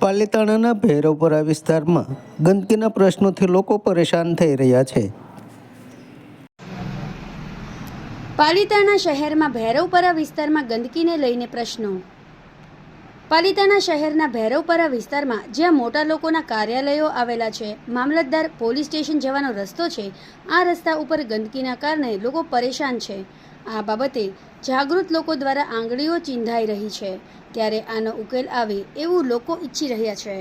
પાલીતાણાના ભૈરવપુરા વિસ્તારમાં ગંદકીના પ્રશ્નોથી લોકો પરેશાન થઈ રહ્યા છે. પાલીતાણા શહેરમાં ભૈરવપરા વિસ્તારમાં ગંદકીને લઈને પ્રશ્નો. પાલિતાણા શહેરના ભૈરવપરા વિસ્તારમાં જ્યાં મોટા લોકોના કાર્યાલયો આવેલા છે, મામલતદાર પોલીસ સ્ટેશન જવાનો રસ્તો છે, આ રસ્તા ઉપર ગંદકીના કારણે લોકો પરેશાન છે. આ બાબતે જાગૃત લોકો દ્વારા આંગળીઓ ચિંધાઈ રહી છે. ત્યારે આનો ઉકેલ આવે એવું લોકો ઈચ્છી રહ્યા છે.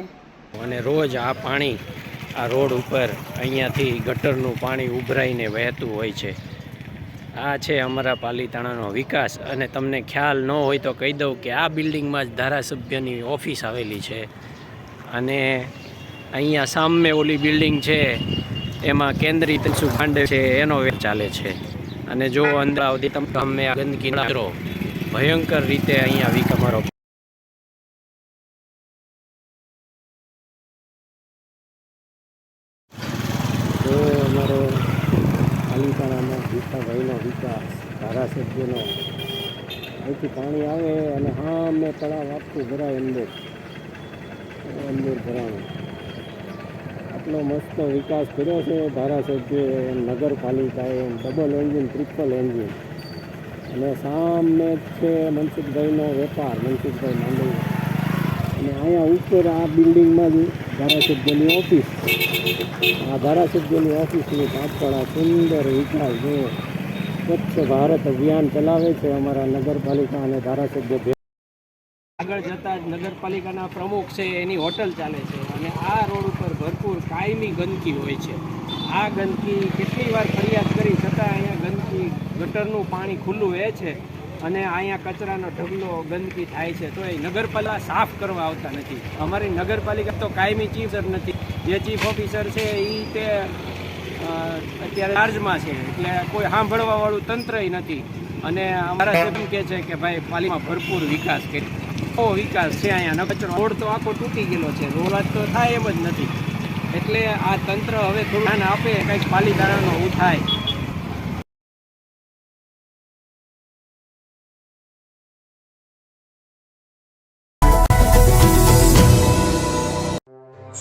અને રોજ આ પાણી આ રોડ ઉપર અહીંયાથી ગટરનું પાણી ઉભરાઈને વહેતું હોય છે. આ છે અમારા પાલીતાણાનો વિકાસ અને તમને ખ્યાલ ન હોય તો કહી દઉં કે આ બિલ્ડિંગમાં જ ધારાસભ્યની ઓફિસ આવેલી છે. અને અહીંયા સામે ઓલી બિલ્ડિંગ છે, એમાં કેન્દ્રીય તલસુ ખાંડે છે, એનો વેચ ચાલે છે. અને જો આવતી તમે આ ગંદકી કરો. ભયંકર રીતે અહીંયા વિકમરો તો અમારો ભીખાભાઈનો વિકાસ ધારાસભ્યનો. અહીંથી પાણી આવે અને હા મેં તળાવ આપતું ભરાય અંદર. અંદર ભરાણું. આટલો મસ્ત વિકાસ કર્યો છે ધારાસભ્ય નગરપાલિકાએ ડબલ એન્જિન ટ્રિપલ એન્જિન અને સામે છે મનસુખભાઈનો વેપાર, મનસુખભાઈ માંડવી. અને અહીંયા ઉપર આ બિલ્ડિંગમાં જ ધારાસભ્યની ઓફિસ. આ ધારાસભ્યની ઓફિસની પાછળ સુંદર વિકાસ જો સ્વચ્છ ભારત અભિયાન ચલાવે છે અમારા નગરપાલિકા અને ધારાસભ્ય આગળ જતા જ નગરપાલિકાના પ્રમુખ છે, એની હોટલ ચાલે છે અને આ રોડ ઉપર ભરપૂર કાયમી ગંદકી હોય છે. આ ગંદકી કેટલી વાર ફરિયાદ કરી, છતાં અહીંયા ગંદકી ગટરનું પાણી ખુલ્લું એ છે. અને અહીંયા કચરાનો ઢગલો ગંદકી થાય છે, તો એ નગરપાલિકા સાફ કરવા આવતા નથી. અમારી નગરપાલિકા તો કાયમી ચીફ ઓફિસર નથી. જે ચીફ ઓફિસર છે, એ તે અત્યારે ચાર્જમાં છે. એટલે કોઈ સાંભળવાવાળું તંત્રય તંત્ર નથી. અને અમારા એમ કે છે કે ભાઈ, પાલીમાં ભરપૂર વિકાસ કરી બહુ વિકાસ છે અહીંયા. કચરો, રોડ તો આખો તૂટી ગયેલો છે. રોડ તો થાય એમ જ નથી. એટલે આ તંત્ર હવે થોડું ધ્યાન આપે, કંઈક પાલીતાણાનો ઉ